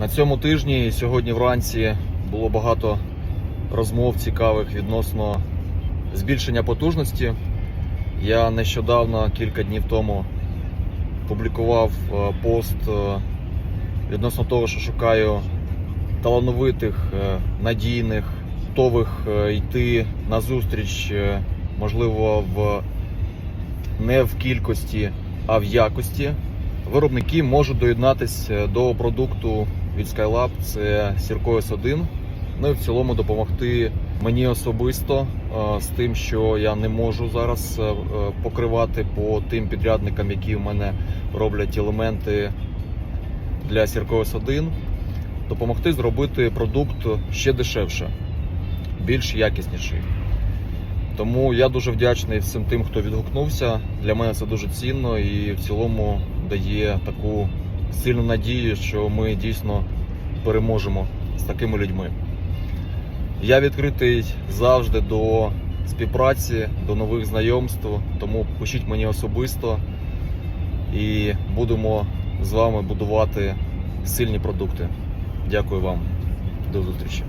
На цьому тижні сьогодні вранці було багато розмов цікавих відносно збільшення потужності. Я нещодавно, кілька днів тому, публікував е, пост е, відносно того, що шукаю талановитих, е, надійних, готових йти на зустріч, можливо, в не в кількості, а в якості. Виробники можуть доєднатися до продукту від Skylab, це Sircois 1. Ну і в цілому допомогти мені особисто е, з тим, що я не можу зараз е, е, покривати по тим підрядникам, які в мене роблять елементи для Sircois 1, допомогти зробити продукт ще дешевше, більш якісніший. Тому я дуже вдячний всім тим, хто відгукнувся. Для мене це дуже цінно і в цілому дає таку сильну надію, що ми дійсно переможемо з такими людьми. Я відкритий завжди до співпраці, до нових знайомств, тому пишіть мені особисто і будемо з вами будувати сильні продукти. Дякую вам. До зустрічі.